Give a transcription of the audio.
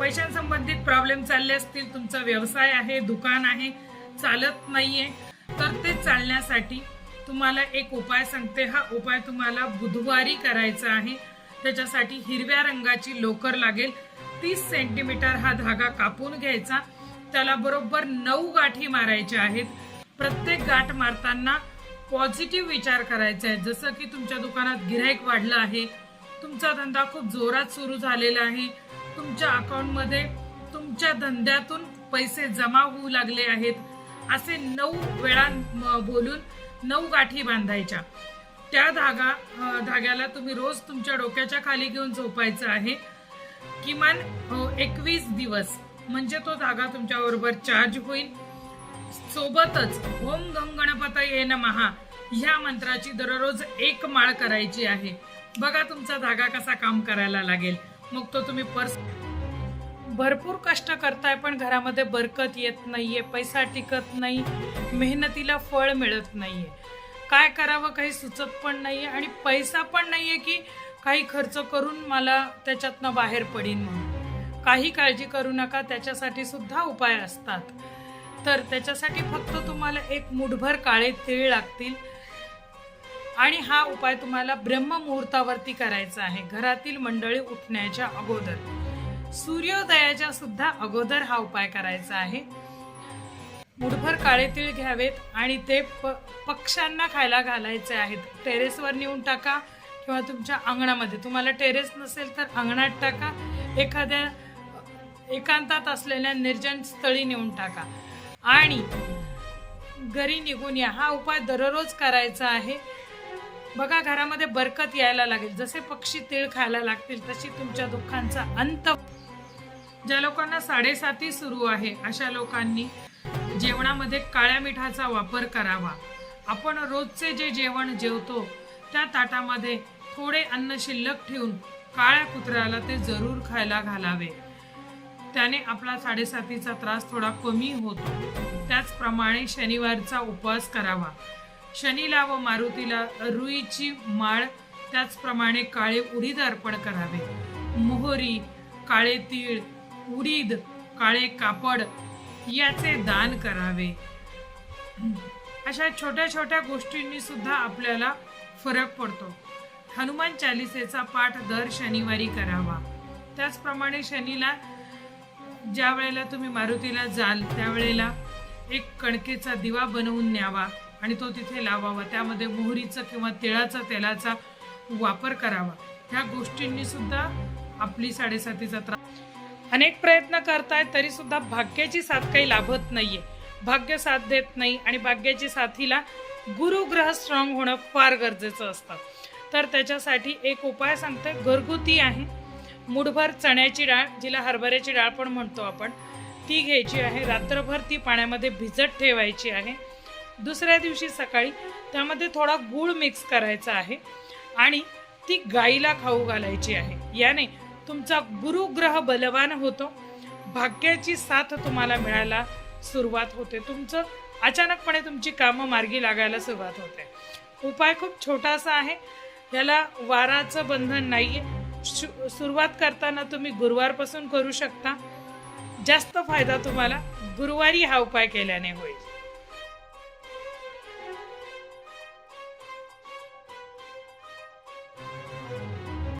पैशांसंबंधित problem चालले असतील तुमचा व्यवसाय आहे दुकान आहे चालत नाहीये तर ते चालण्यासाठी तुम्हाला एक उपाय सांगते. हा उपाय तुम्हाला बुधवारी करायचा आहे. त्याच्यासाठी हिरव्या रंगाची लोकर लागेल. तीस सेंटीमीटर हा धागा कापून घ्यायचा. त्याला बरोबर नऊ गाठी मारायच्या आहेत. प्रत्येक गाठ मारताना पॉझिटिव्ह विचार करायचा आहे. जसं की तुमच्या दुकानात गिराईक वाढलं आहे. तुमचा धंदा खूप जोरात सुरू झालेला आहे. तुमच्या अकाउंटमध्ये तुमच्या धंद्यातून पैसे जमा होऊ लागले आहेत. असे नऊ वेळा म, बोलून नऊ गाठी बांधायच्या. त्या धागा धाग्याला तुम्ही रोज तुमच्या डोक्याच्या खाली घेऊन झोपायचं आहे. किमान एकवीस दिवस. म्हणजे तो धागा तुमच्याबरोबर चार्ज होईल. सोबतच ओम गंग गणपतये महा ह्या मंत्राची दररोज एक माळ करायची आहे. बघा तुमचा धागा कसा काम करायला लागेल. मग तो तुम्ही पर्स भरपूर कष्ट करताय पण घरामध्ये बरकत येत नाहीये पैसा टिकत नाही मेहनतीला फळ मिळत नाहीये. काय करावं काही सुचत पण नाहीये आणि पैसा पण नाहीये की काही खर्च करून मला त्याच्यातनं बाहेर पडीन म्हणून. काही काळजी करू नका त्याच्यासाठी सुद्धा उपाय असतात. तर त्याच्यासाठी फक्त तुम्हाला एक मुठभर काळे तीळ लागतील. आणि हा उपाय तुम्हाला ब्रह्ममुहूर्तावरती करायचा आहे. घरातील मंडळी उठण्याच्या अगोदर. सूर्योदयाच्या सुद्धा अगोदर हा उपाय करायचा आहे. मुठभर काळे तीळ घ्यावेत आणि ते प पक्ष्यांना खायला घालायचे आहेत. टेरेसवर नेऊन टाका किंवा तुमच्या अंगणामध्ये. तुम्हाला टेरेस नसेल तर अंगणात टाका. एखाद्या एकांतात असलेल्या निर्जन स्थळी नेऊन टाका. आणि घरी निघून या. हा उपाय दररोज करायचा आहे. बघा घरामध्ये बरकत यायला लागेल. जसे पक्षी तीळ खायला लागतील तशी तुमच्या दुःखांचा अंत. ज्या लोकांना साडेसाती सुरू आहे अशा लोकांनी जेवणामध्ये काळ्या मिठाचा वापर करावा. आपण रोजचे जे जेवण जेवतो त्या ताटामध्ये थोडे अन्न शिल्लक ठेवून काळ्या कुत्र्याला ते जरूर खायला घालावे. त्याने आपला साडेसातीचा त्रास थोडा कमी होतो. त्याचप्रमाणे शनिवारचा उपवास करावा. शनीला व मारुतीला रुईची माळ त्याचप्रमाणे काळे उडीद अर्पण करावे. मोहरी काळे तीळ उडीद काळे कापड याचे दान करावे. अशा छोट्या छोट्या गोष्टींनी सुद्धा आपल्याला फरक पडतो. हनुमान चालिसेचा पाठ दर शनिवारी करावा. त्याचप्रमाणे शनीला ज्या वेळेला तुम्ही मारुतीला जाल त्यावेळेला एक कणकेचा दिवा बनवून न्यावा. आणि तो तिथे लावावा. त्यामध्ये मोहरीचं किंवा तिळाचा तेलाचा वापर करावा. ह्या गोष्टींनी सुद्धा आपली साडेसातीचा त्रास अनेक प्रयत्न करतायत तरी सुद्धा भाग्याची साथ काही लाभत नाहीये. भाग्य साथ देत नाही आणि भाग्याची साथीला गुरुग्रह स्ट्रॉंग होणं फार गरजेचं असतं. तर त्याच्यासाठी एक उपाय सांगते घरगुती आहे. मुठभर चण्याची डाळ जिला हरभऱ्याची डाळ पण म्हणतो आपण ती घ्यायची आहे. रात्रभर ती पाण्यामध्ये भिजत ठेवायची आहे. दुसऱ्या दिवशी सकाळी त्यामध्ये थोडा गूळ मिक्स करायचा आहे आणि ती गाईला खाऊ घालायची आहे. याने तुमचा गुरुग्रह बलवान होतो. भाग्याची साथ तुम्हाला मिळायला सुरुवात होते. तुमचं अचानकपणे तुमची कामं मार्गी लागायला सुरुवात होते. उपाय खूप छोटासा आहे. याला वाराचं बंधन नाही आहे सुरुवात करताना तुम्ही गुरुवारपासून करू शकता. जास्त फायदा तुम्हाला गुरुवारी हा उपाय केल्याने होईल.